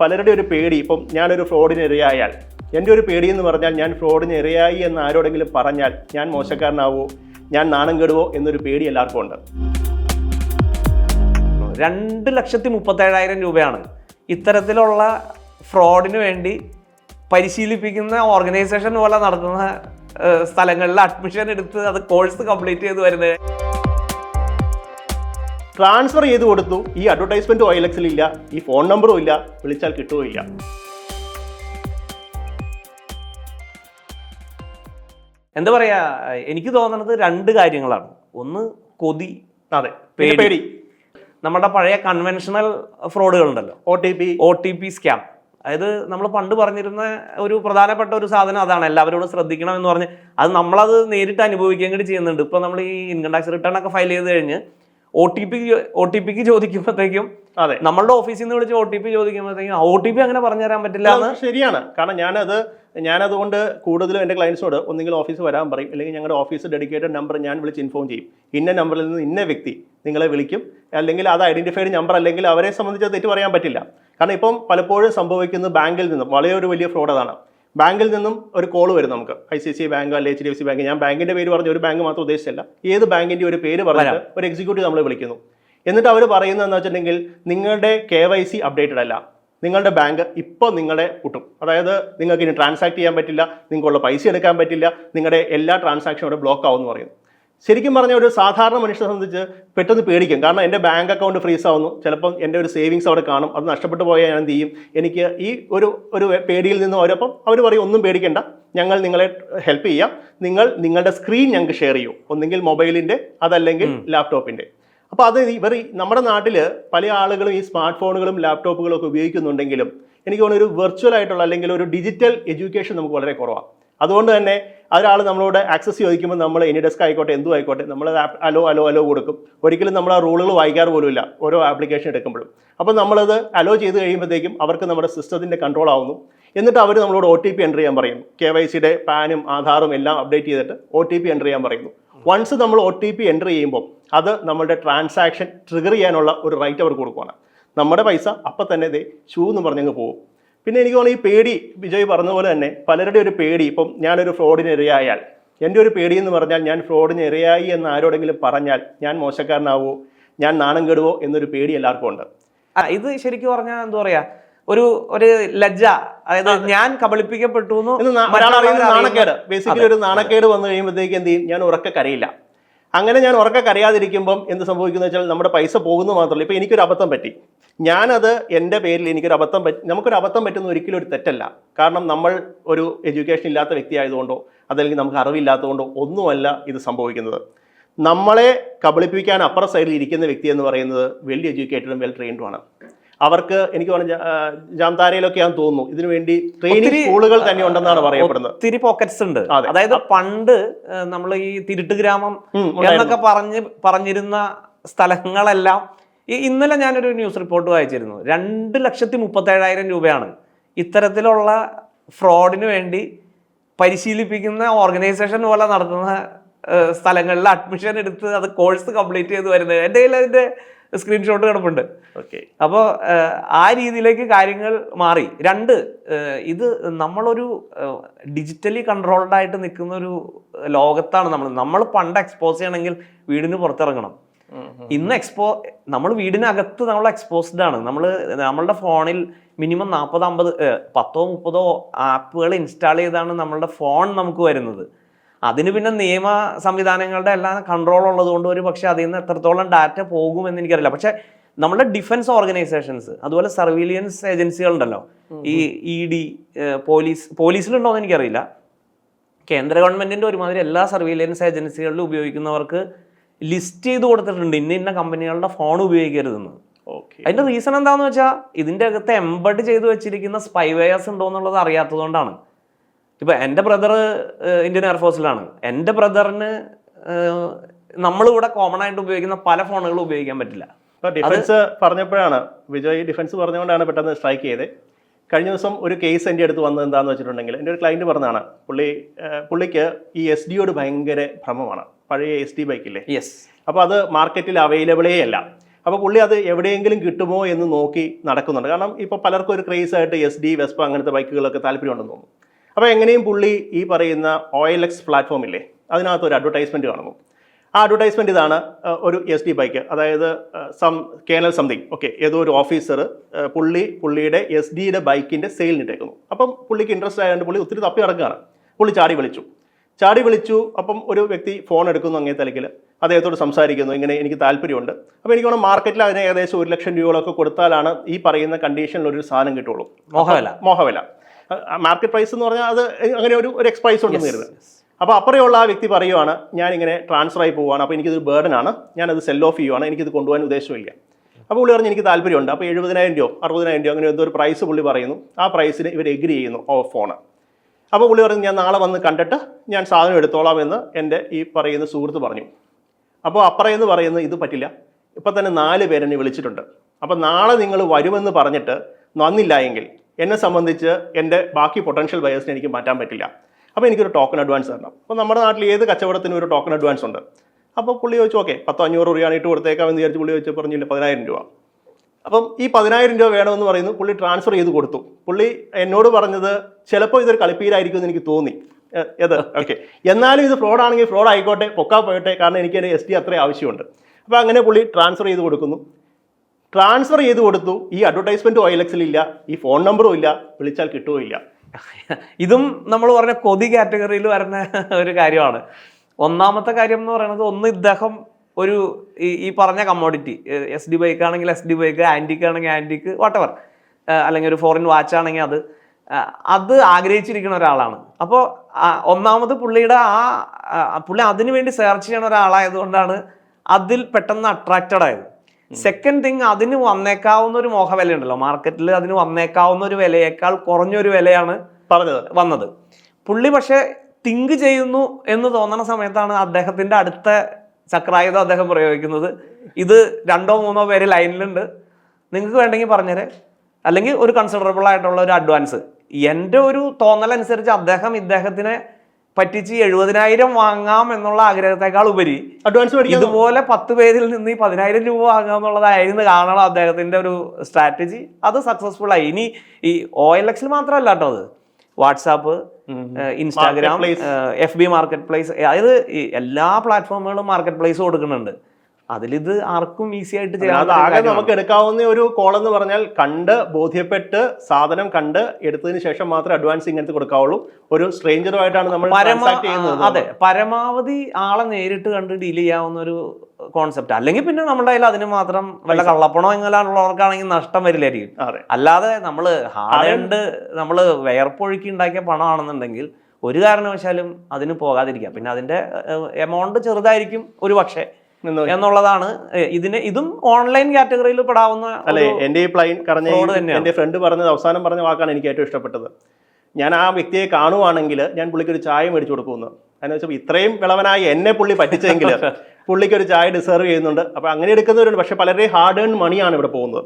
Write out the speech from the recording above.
പലരുടെ ഒരു പേടി ഇപ്പം ഞാനൊരു ഫ്രോഡിന് ഇരയായാൽ. എന്റെ ഒരു പേടി എന്ന് പറഞ്ഞാൽ ഞാൻ ഫ്രോഡിന് ഇരയായി എന്ന് ആരോടെങ്കിലും പറഞ്ഞാൽ ഞാൻ മോശക്കാരനാവോ? ഞാൻ നാണം കെടുവോ? എന്നൊരു പേടി എല്ലാവർക്കും ഉണ്ട്. രണ്ട് ലക്ഷത്തി മുപ്പത്തേഴായിരം രൂപയാണ് ഇത്തരത്തിലുള്ള ഫ്രോഡിന് വേണ്ടി പരിശീലിപ്പിക്കുന്ന ഓർഗനൈസേഷൻ പോലെ നടത്തുന്ന സ്ഥലങ്ങളിൽ അഡ്മിഷൻ എടുത്ത് അത് കോഴ്സ് കംപ്ലീറ്റ് ചെയ്ത് വരുന്നത്. ട്രാൻസ്ഫർ ചെയ്ത് കൊടുത്തു. ഈ അഡ്വർടൈസ്മെന്റ് ഒ എൽ ഇല്ല. ഈ ഫോൺ നമ്പറും ഇല്ല. വിളിച്ചാൽ കിട്ടുകയില്ല എന്താ പറയാ? എനിക്ക് തോന്നുന്നത് രണ്ട് കാര്യങ്ങളാണ്. ഒന്ന് കൊതി അതെ. പേടി. നമ്മുടെ പഴയ കൺവെൻഷണൽ ഫ്രോഡുകൾ ഉണ്ടല്ലോ O T P O T P scam അതായത് നമ്മൾ പണ്ട് പറഞ്ഞിരുന്ന ഒരു പ്രധാനപ്പെട്ട ഒരു സാധനം അതാണ്. എല്ലാവരോടും ശ്രദ്ധിക്കണം എന്ന് പറഞ്ഞ്. അത് നമ്മളത് നേരിട്ട് അനുഭവിക്കുകയും കൂടി ചെയ്യുന്നുണ്ട്. ഇപ്പൊ നമ്മൾ ഈ ഇൻകം ടാക്സ് റിട്ടേൺ ഒക്കെ ഫയൽ ചെയ്ത് കഴിഞ്ഞ് O T P O T പിക്ക് ചോദിക്കുമ്പോഴത്തേക്കും അതെ. നമ്മളുടെ ഓഫീസിൽ നിന്ന് വിളിച്ച് ഒ ടി പി ചോദിക്കുമ്പോഴത്തേക്കും ഒ ടി പി അങ്ങനെ പറഞ്ഞു തരാൻ പറ്റില്ല എന്ന് ശരിയാണ്. കാരണം ഞാനത് ഞാനതുകൊണ്ട് കൂടുതലും എന്റെ ക്ലയൻസിനോട് ഒന്നെങ്കിൽ ഓഫീസ് വരാൻ പറയും അല്ലെങ്കിൽ ഞങ്ങളുടെ ഓഫീസ് ഡെഡിക്കേറ്റഡ് നമ്പർ ഞാൻ വിളിച്ച് ഇൻഫോം ചെയ്യും. ഇന്ന നമ്പറിൽ നിന്ന് ഇന്ന വ്യക്തി നിങ്ങളെ വിളിക്കും അല്ലെങ്കിൽ അത് ഐഡന്റിഫൈഡ് നമ്പർ അല്ലെങ്കിൽ അവരെ സംബന്ധിച്ച് തെറ്റ് പറയാൻ പറ്റില്ല. കാരണം ഇപ്പം പലപ്പോഴും സംഭവിക്കുന്നത് ബാങ്കിൽ നിന്നും വളരെ ഒരു വലിയ ഫ്രോഡ് അതാണ്. ബാങ്കിൽ നിന്നും ഒരു കോൾ വരും നമുക്ക്. ഐ സി സി ബാങ്ക് അല്ലെങ്കിൽ H D F C bank ഞാൻ ബാങ്കിന്റെ പേര് പറഞ്ഞ ഒരു ബാങ്ക് മാത്രം ഉദ്ദേശിച്ചല്ല. ഏത് ബാങ്കിന്റെ ഒരു പേര് പറഞ്ഞിട്ട് ഒരു എക്സിക്യൂട്ടീവ് നമ്മൾ വിളിക്കുന്നു. എന്നിട്ട് അവർ പറയുന്നത് പറയുന്നതെന്ന് വെച്ചിട്ടുണ്ടെങ്കിൽ നിങ്ങളുടെ കെ വൈ സി അപ്ഡേറ്റഡ് അല്ല. നിങ്ങളുടെ ബാങ്ക് ഇപ്പോൾ നിങ്ങളെ കൂട്ടും. അതായത് നിങ്ങൾക്ക് ഇനി ട്രാൻസാക്ട് ചെയ്യാൻ പറ്റില്ല നിങ്ങൾക്കുള്ള പൈസ എടുക്കാൻ പറ്റില്ല നിങ്ങളുടെ എല്ലാ ട്രാൻസാക്ഷനും അവിടെ ബ്ലോക്ക് ആവും എന്ന് പറയുന്നു. ശരിക്കും പറഞ്ഞ ഒരു സാധാരണ മനുഷ്യനെ സംബന്ധിച്ച് പെട്ടെന്ന് പേടിക്കും. കാരണം എന്റെ ബാങ്ക് അക്കൗണ്ട് ഫ്രീസ് ആവുന്നു ചിലപ്പം എന്റെ ഒരു സേവിങ്സ് അവിടെ കാണും. അത് നഷ്ടപ്പെട്ടു പോയാൽ ഞാൻ എന്ത് ചെയ്യും? എനിക്ക് ഈ ഒരു ഒരു പേടിയിൽ നിന്ന് അവരപ്പം അവർ പറയും ഒന്നും പേടിക്കേണ്ട. ഞങ്ങൾ നിങ്ങളെ ഹെൽപ്പ് ചെയ്യാം. നിങ്ങൾ നിങ്ങളുടെ സ്ക്രീൻ ഞങ്ങൾക്ക് ഷെയർ ചെയ്യൂ. ഒന്നെങ്കിൽ മൊബൈലിന്റെ അതല്ലെങ്കിൽ ലാപ്ടോപ്പിന്റെ അപ്പോൾ അത് ഇവർ നമ്മുടെ നാട്ടിൽ പല ആളുകളും ഈ സ്മാർട്ട് ഫോണുകളും ലാപ്ടോപ്പുകളും ഒക്കെ ഉപയോഗിക്കുന്നുണ്ടെങ്കിലും എനിക്ക് തോന്നുന്നു ഒരു വെർച്വൽ ആയിട്ടുള്ള അല്ലെങ്കിൽ ഒരു ഡിജിറ്റൽ എഡ്യൂക്കേഷൻ നമുക്ക് വളരെ കുറവാണ് അതുകൊണ്ട് തന്നെ ഒരാൾ നമ്മളോട് ആക്സസ് ചോദിക്കുമ്പോൾ നമ്മൾ എനി ഡെസ്ക് ആയിക്കോട്ടെ എന്തു ആയിക്കോട്ടെ നമ്മൾ അലോ അലോ അലോ കൊടുക്കും. ഒരിക്കലും നമ്മൾ ആ റൂളുകൾ വായിക്കാറ് പോലുമില്ല ഓരോ ആപ്ലിക്കേഷൻ എടുക്കുമ്പോഴും. അപ്പോൾ നമ്മളത് അലോ ചെയ്ത് കഴിയുമ്പോഴത്തേക്കും അവർക്ക് നമ്മുടെ സിസ്റ്റത്തിന്റെ കൺട്രോൾ ആവുന്നു. എന്നിട്ട് അവർ നമ്മളോട് ഒ ടി പി എന്റർ ചെയ്യാൻ പറയും. കെ വൈ സിയുടെ പാനും ആധാറും എല്ലാം അപ്ഡേറ്റ് ചെയ്തിട്ട് ഒ ടി പി എന്റർ ചെയ്യാൻ പറയുന്നു. വൺസ് നമ്മൾ ഒ ടി പി എന്റർ ചെയ്യുമ്പോൾ അത് നമ്മളുടെ ട്രാൻസാക്ഷൻ ട്രിഗർ ചെയ്യാനുള്ള ഒരു റൈറ്റ് അവർക്ക് കൊടുക്കുകയാണ് നമ്മുടെ പൈസ അപ്പം തന്നെ ദേ ഷൂ എന്ന് പറഞ്ഞങ്ങ് പോകും. പിന്നെ എനിക്ക് തോന്നുന്നു ഈ പേടി വിജയ് പറഞ്ഞതുപോലെ പോലെ തന്നെ പലരുടെ ഒരു പേടി ഇപ്പം ഞാനൊരു ഫ്രോഡിന് ഇരയായാൽ. എന്റെ ഒരു പേടി എന്ന് പറഞ്ഞാൽ ഞാൻ ഫ്രോഡിന് ഇരയായി എന്ന് ആരോടെങ്കിലും പറഞ്ഞാൽ ഞാൻ മോശക്കാരനാവോ ഞാൻ നാണം കെടുവോ എന്നൊരു പേടി എല്ലാവർക്കും ഉണ്ട്. ഇത് ശരിക്കും പറഞ്ഞാൽ എന്താ പറയാ ഒരു ഒരു ലജ്ജ അതായത് ഞാൻ കബളിപ്പിക്കപ്പെട്ടു നാണക്കേട് ബേസിക്കലി ഒരു നാണക്കേട് വന്നു കഴിയുമ്പോഴത്തേക്ക് എന്ത് ചെയ്യും? ഞാൻ ഉറക്ക കരയില്ല. അങ്ങനെ ഞാൻ ഉറക്ക കരയാതിരിക്കുമ്പം എന്ത് സംഭവിക്കുന്ന വെച്ചാൽ നമ്മുടെ പൈസ പോകുന്നു മാത്രമല്ല. ഇപ്പൊ എനിക്കൊരു അബദ്ധം പറ്റി. ഞാനത് എന്റെ പേരിൽ എനിക്കൊരു അബദ്ധം പറ്റി നമുക്കൊരു അബദ്ധം പറ്റുന്ന ഒരിക്കലും ഒരു തെറ്റല്ല. കാരണം നമ്മൾ ഒരു എഡ്യൂക്കേഷൻ ഇല്ലാത്ത വ്യക്തി ആയതുകൊണ്ടോ അതല്ലെങ്കിൽ നമുക്ക് അറിവില്ലാത്തതുകൊണ്ടോ ഒന്നുമല്ല ഇത് സംഭവിക്കുന്നത്. നമ്മളെ കബളിപ്പിക്കാൻ അപ്പുറ സൈഡിൽ ഇരിക്കുന്ന വ്യക്തി എന്ന് പറയുന്നത് വെൽ എഡ്യൂക്കേറ്റഡും വെൽ ട്രെയിൻഡുമാണ് അവർക്ക് എനിക്ക് പറഞ്ഞ ജാംതാരയിലൊക്കെയാന്ന് തോന്നുന്നു. ഇതിനു വേണ്ടി ട്രെയിനിങ് സ്കൂളുകൾ തന്നെ ഉണ്ടെന്നാണ് പറയപ്പെടുന്നത്. ഒത്തിരി പോക്കറ്റ്സ് ഉണ്ട്. അതായത് പണ്ട് നമ്മൾ ഈ തിരുട്ട് ഗ്രാമം എന്നൊക്കെ പറഞ്ഞ് പറഞ്ഞിരുന്ന സ്ഥലങ്ങളെല്ലാം ഈ ഇന്നലെ ഞാനൊരു ന്യൂസ് റിപ്പോർട്ട് വായിച്ചിരുന്നു. രണ്ട് ലക്ഷത്തി മുപ്പത്തേഴായിരം രൂപയാണ് ഇത്തരത്തിലുള്ള ഫ്രോഡിന് വേണ്ടി പരിശീലിപ്പിക്കുന്ന ഓർഗനൈസേഷൻ പോലെ നടത്തുന്ന സ്ഥലങ്ങളിൽ അഡ്മിഷൻ എടുത്ത് അത് കോഴ്സ് കംപ്ലീറ്റ് ചെയ്ത് വരുന്നത്. എന്റെ കയ്യിൽ അതിന്റെ സ്ക്രീൻഷോട്ട് കിടപ്പുണ്ട്. ഓക്കെ അപ്പോൾ ആ രീതിയിലേക്ക് കാര്യങ്ങൾ മാറി. രണ്ട് ഇത് നമ്മളൊരു ഡിജിറ്റലി കൺട്രോൾഡ് ആയിട്ട് നിൽക്കുന്ന ഒരു ലോകത്താണ് നമ്മൾ. നമ്മൾ പണ്ട് എക്സ്പോസ് ചെയ്യണമെങ്കിൽ വീടിന് പുറത്തിറങ്ങണം. ഇന്ന് എക്സ്പോ നമ്മൾ വീടിനകത്ത് നമ്മൾ എക്സ്പോസ്ഡ് ആണ്. നമ്മൾ നമ്മളുടെ ഫോണിൽ മിനിമം നാൽപ്പത് അമ്പത് പത്തോ മുപ്പതോ ആപ്പുകൾ ഇൻസ്റ്റാൾ ചെയ്താണ് നമ്മളുടെ ഫോൺ നമുക്ക് വരുന്നത്. അതിന് പിന്നെ നിയമ സംവിധാനങ്ങളുടെ എല്ലാം കൺട്രോൾ ഉള്ളതുകൊണ്ട് ഒരു പക്ഷേ അതിൽ നിന്ന് എത്രത്തോളം ഡാറ്റ പോകുമെന്ന് എനിക്കറിയില്ല. പക്ഷേ നമ്മുടെ ഡിഫൻസ് ഓർഗനൈസേഷൻസ് അതുപോലെ സർവീലിയൻസ് ഏജൻസികളുണ്ടല്ലോ ഈ ഇ ഡി പോലീസ് പോലീസിലുണ്ടോയെന്ന് എനിക്കറിയില്ല. കേന്ദ്ര ഗവൺമെന്റിന്റെ ഒരുമാതിരി എല്ലാ സർവീലൻസ് ഏജൻസികളിലും ഉപയോഗിക്കുന്നവർക്ക് ലിസ്റ്റ് ചെയ്ത് കൊടുത്തിട്ടുണ്ട്. ഇന്ന ഇന്ന കമ്പനികളുടെ ഫോൺ ഉപയോഗിക്കരുതെന്ന്. ഓക്കെ അതിന്റെ റീസൺ എന്താണെന്ന് വെച്ചാൽ ഇതിന്റെ അകത്ത് എംബഡ് ചെയ്ത് വെച്ചിരിക്കുന്ന സ്പൈവെയർസ് ഉണ്ടോ എന്നുള്ളത് അറിയാത്തതുകൊണ്ടാണ്. ഇപ്പൊ എന്റെ ബ്രദർ ഇന്ത്യൻ എയർഫോഴ്സിലാണ് എന്റെ ബ്രദറിന് നമ്മളിവിടെ കോമൺ ആയിട്ട് ഉപയോഗിക്കുന്ന പല ഫോണുകളും ഉപയോഗിക്കാൻ പറ്റില്ല. ഡിഫൻസ് പറഞ്ഞപ്പോഴാണ് വിജയ് ഡിഫൻസ് പറഞ്ഞുകൊണ്ടാണ് പെട്ടെന്ന് സ്ട്രൈക്ക് ചെയ്തത്. കഴിഞ്ഞ ദിവസം ഒരു കേസ് എന്റെ അടുത്ത് വന്നത് എന്താണെന്ന് വെച്ചിട്ടുണ്ടെങ്കിൽ എന്റെ ഒരു ക്ലയന്റ് പറഞ്ഞതാണ് പുള്ളി പുള്ളിക്ക് ഈ എസ് ഡിയോട് ഭയങ്കര ഭ്രമമാണ്. പഴയ എസ് ഡി ബൈക്കില്ലേ യെസ് അപ്പോൾ അത് മാർക്കറ്റിൽ അവൈലബിളേ അല്ല. അപ്പോൾ പുള്ളി അത് എവിടെയെങ്കിലും കിട്ടുമോ എന്ന് നോക്കി നടക്കുന്നുണ്ട്. കാരണം ഇപ്പോൾ പലർക്കും ഒരു ക്രേസ് ആയിട്ട് എസ് ഡി വെസ്പ അങ്ങനത്തെ ബൈക്കുകളൊക്കെ താല്പര്യമുണ്ടെന്ന് തോന്നുന്നു. അപ്പോൾ എങ്ങനെയും പുള്ളി ഈ പറയുന്ന ഓയിൽ എക്സ് പ്ലാറ്റ്ഫോം ഇല്ലേ അതിനകത്ത് ഒരു അഡ്വർടൈസ്മെന്റ് കാണുന്നു. ആ അഡ്വർടൈസ്മെന്റ് ഇതാണ് ഒരു എസ് ഡി ബൈക്ക് അതായത് സം കേണൽ സംതിങ്. ഓക്കെ ഏതോ ഒരു ഓഫീസർ പുള്ളി പുള്ളിയുടെ എസ് ഡിയുടെ ബൈക്കിന്റെ സെയിലിന് ഇട്ടേക്കുന്നു. അപ്പം പുള്ളിക്ക് ഇൻട്രസ്റ്റ് ആയതുകൊണ്ട് പുള്ളി ഒത്തിരി തപ്പി നടക്കുകയാണ്. പുള്ളി ചാടി വിളിച്ചു. ചാടി വിളിച്ചു അപ്പം ഒരു വ്യക്തി ഫോൺ എടുക്കുന്നു അങ്ങേ തലക്കിൽ അദ്ദേഹത്തോട് സംസാരിക്കുന്നു ഇങ്ങനെ എനിക്ക് താല്പര്യമുണ്ട്. അപ്പോൾ എനിക്ക് തോന്നുന്നു മാർക്കറ്റിൽ അതിന് ഏകദേശം ഒരു ലക്ഷം രൂപകളൊക്കെ കൊടുത്താലാണ് ഈ പറയുന്ന കണ്ടീഷനിൽ ഒരു സാധനം കിട്ടുള്ളൂ. മോഹവില. മോഹവില. മാർക്കറ്റ് പ്രൈസ് എന്ന് പറഞ്ഞാൽ അത് അങ്ങനെ ഒരു ഒരു എക്സ് പ്രൈസ് ഉണ്ടെന്ന് കരുതുക. അപ്പോൾ അപ്പുറമുള്ള ആ വ്യക്തി പറയുവാണ് ഞാനിങ്ങനെ ട്രാൻസ്ഫർ ആയി പോവുകയാണ് അപ്പോൾ എനിക്കിത് ബേർഡൻ ആണ്. ഞാനത് സെൽ ഓഫ് ചെയ്യുവാണ് എനിക്കിത് കൊണ്ടുപോകാൻ ഉദ്ദേശമില്ല. അപ്പോൾ പുള്ളി പറഞ്ഞ് എനിക്ക് താല്പര്യമുണ്ട്. അപ്പോൾ എഴുപതിനായിരം രൂപ അറുപതിനായിരം രൂപ അങ്ങനെ എന്തോ ഒരു പ്രൈസ് പുള്ളി പറയുന്നു. ആ പ്രൈസിന് ഇവർ എഗ്രി ചെയ്യുന്നു ഓ ഫോണ് അപ്പോൾ പുള്ളി പറഞ്ഞു ഞാൻ നാളെ വന്ന് കണ്ടിട്ട് ഞാൻ സാധനം എടുത്തോളാം എന്ന് എന്റെ ഈ പറയുന്ന സുഹൃത്ത് പറഞ്ഞു. അപ്പോൾ അപ്പറയെന്ന് പറയുന്നത് ഇത് പറ്റില്ല. ഇപ്പം തന്നെ നാല് പേരെന്നെ വിളിച്ചിട്ടുണ്ട്. അപ്പോൾ നാളെ നിങ്ങൾ വരുമെന്ന് പറഞ്ഞിട്ട് വന്നില്ല എങ്കിൽ എന്നെ സംബന്ധിച്ച് എന്റെ ബാക്കി പൊട്ടൻഷ്യൽ ബയേഴ്സിനെ എനിക്ക് മാറ്റാൻ പറ്റില്ല. അപ്പോൾ എനിക്കൊരു ടോക്കൺ അഡ്വാൻസ് തരണം. അപ്പോൾ നമ്മുടെ നാട്ടിൽ ഏത് കച്ചവടത്തിനും ഒരു ടോക്കൺ അഡ്വാൻസ് ഉണ്ട്. അപ്പോൾ പുള്ളി ചോദിച്ചു ഓക്കെ പത്തോ അഞ്ഞൂറ് രൂപയാണ് ഇട്ട് കൊടുത്തേക്കാം എന്ന് വിചാരിച്ച് പുള്ളി ചോദിച്ചു പറഞ്ഞില്ല പതിനായിരം രൂപ അപ്പം ഈ പതിനായിരം രൂപ വേണമെന്ന് പറയുന്നു പുള്ളി ട്രാൻസ്ഫർ ചെയ്ത് കൊടുത്തു. പുള്ളി എന്നോട് പറഞ്ഞത് ചിലപ്പോൾ ഇതൊരു കളിപ്പീരായിരിക്കും എന്ന് എനിക്ക് തോന്നി. ഏത് ഓക്കെ. എന്നാലും ഇത് ഫ്രോഡ് ആണെങ്കിൽ ഫ്രോഡ് ആയിക്കോട്ടെ പൊക്കാ പോയിട്ടെ കാരണം എനിക്ക് എന്റെ എസ് ടി അത്രയും ആവശ്യമുണ്ട്. അപ്പോൾ അങ്ങനെ പുള്ളി ട്രാൻസ്ഫർ ചെയ്ത് കൊടുക്കുന്നു. ട്രാൻസ്ഫർ ചെയ്ത് കൊടുത്തു. ഈ അഡ്വർടൈസ്മെന്റ് അഡ്വർടൈസ്മെന്റ് ഓയിലക്സിലില്ല ഈ ഫോൺ നമ്പറും ഇല്ല. വിളിച്ചാൽ കിട്ടുകയില്ല ഇതും നമ്മൾ പറഞ്ഞ കൊതി കാറ്റഗറിയിൽ വരുന്ന ഒരു കാര്യമാണ്. ഒന്നാമത്തെ കാര്യം എന്ന് പറയുന്നത് ഒന്ന് ഇദ്ദേഹം ഒരു ഈ പറഞ്ഞ കമ്മോഡിറ്റി എസ് ഡി ബൈക്ക് ആണെങ്കിൽ എസ് ഡി ബൈക്ക് ആന്റിക്ക് ആണെങ്കിൽ ആന്റിക്ക് വാട്ടവർ അല്ലെങ്കിൽ ഒരു ഫോറിൻ വാച്ച് ആണെങ്കിൽ അത്. അത് ആഗ്രഹിച്ചിരിക്കുന്ന ഒരാളാണ്. അപ്പോൾ ഒന്നാമത് പുള്ളിയുടെ ആ, പുള്ളി അതിനു വേണ്ടി സെർച്ച് ചെയ്യണ ഒരാളായതുകൊണ്ടാണ് അതിൽ പെട്ടെന്ന് അട്രാക്റ്റഡ് ആയത്. സെക്കൻഡ് തിങ് അതിന് വന്നേക്കാവുന്ന ഒരു മോഹവില ഉണ്ടല്ലോ മാർക്കറ്റിൽ അതിന് വന്നേക്കാവുന്ന ഒരു വിലയേക്കാൾ കുറഞ്ഞൊരു വിലയാണ് പറഞ്ഞത്. വന്നത്. പുള്ളി പക്ഷേ തിങ്ക് ചെയ്യുന്നു എന്ന് തോന്നുന്ന സമയത്താണ് അദ്ദേഹത്തിന്റെ അടുത്ത ചക്രായുധം അദ്ദേഹം പ്രയോഗിക്കുന്നത്. ഇത് രണ്ടോ മൂന്നോ പേര് ലൈനിലുണ്ട്. നിങ്ങൾക്ക് വേണ്ടെങ്കിൽ പറഞ്ഞേരെ. അല്ലെങ്കിൽ ഒരു കൺസിഡറബിൾ ആയിട്ടുള്ള ഒരു അഡ്വാൻസ് എന്റെ ഒരു തോന്നലനുസരിച്ച് അദ്ദേഹം ഇദ്ദേഹത്തിനെ പറ്റിച്ച് എഴുപതിനായിരം വാങ്ങാം എന്നുള്ള ആഗ്രഹത്തെക്കാൾ ഉപരി അഡ്വാൻസ് ഇതുപോലെ പത്ത് പേരിൽ നിന്ന് ഈ പതിനായിരം രൂപ വാങ്ങുക എന്നുള്ളതായിരുന്നു കാണണം അദ്ദേഹത്തിന്റെ ഒരു സ്ട്രാറ്റജി അത് സക്സസ്ഫുൾ ആയി. ഇനി ഈ ഒ എൽ എക്സിൽ മാത്രമല്ല കേട്ടോ അത്. WhatsApp Instagram Marketplace. F B marketplace അതായത് എല്ലാ പ്ലാറ്റ്ഫോമുകളും മാർക്കറ്റ് പ്ലേസ് കൊടുക്കുന്നുണ്ട്. അതിലിത് ആർക്കും ഈസി ആയിട്ട് അത് ചെയ്യാൻ ആകെ നമുക്ക് എടുക്കാവുന്ന ഒരു കോൾ എന്ന് പറഞ്ഞാൽ കണ്ട് ബോധ്യപ്പെട്ട് സാധനം കണ്ട് എടുത്തതിന് ശേഷം മാത്രമേ അഡ്വാൻസ് ഇങ്ങനത്തെ കൊടുക്കാവുള്ളൂ. ഒരു സ്ട്രേഞ്ചറുമായിട്ടാണ് നമ്മൾ അതെ. പരമാവധി ആളെ നേരിട്ട് കണ്ട് ഡീൽ ചെയ്യാവുന്ന ഒരു കോൺസെപ്റ്റ് അല്ലെങ്കിൽ പിന്നെ നമ്മുടെ കയ്യിൽ അതിന് മാത്രം വല്ല കള്ളപ്പണോ എങ്ങനെയുള്ളവർക്കാണെങ്കിൽ നഷ്ടം വരില്ലായിരിക്കും. അല്ലാതെ നമ്മൾ ഹാർഡ് നമ്മൾ വേർപ്പൊഴുക്കി ഉണ്ടാക്കിയ പണമാണെന്നുണ്ടെങ്കിൽ ഒരു കാരണവശാലും അതിന് പോകാതിരിക്കാം. പിന്നെ അതിന്റെ എമൗണ്ട് ചെറുതായിരിക്കും ഒരു പക്ഷേ. എന്നുള്ളതാണ് ഇതിന് ഇതും ഓൺലൈൻ കാറ്റഗറിയിൽ പെടാവുന്ന അല്ലെ എന്റെ ഈ പ്ലൈൻ കറഞ്ഞ എന്റെ ഫ്രണ്ട് പറഞ്ഞത് അവസാനം പറഞ്ഞ വാക്കാണ് എനിക്ക് ഏറ്റവും ഇഷ്ടപ്പെട്ടത്. ഞാൻ ആ വ്യക്തിയെ കാണുവാണെങ്കിൽ ഞാൻ പുള്ളിക്ക് ഒരു ചായ മേടിച്ചു കൊടുക്കുമെന്ന്. എന്ന് വെച്ചാൽ ഇത്രയും വിളവനായി എന്നെ പുള്ളി പറ്റിച്ചെങ്കിൽ പുള്ളിക്ക് ഒരു ചായ ഡിസേർവ് ചെയ്യുന്നുണ്ട്. അപ്പൊ അങ്ങനെ എടുക്കുന്നവരുണ്ട്. പക്ഷെ പലരുടെയും ഹാർഡ് ഏൺ മണിയാണ് ഇവിടെ പോകുന്നത്.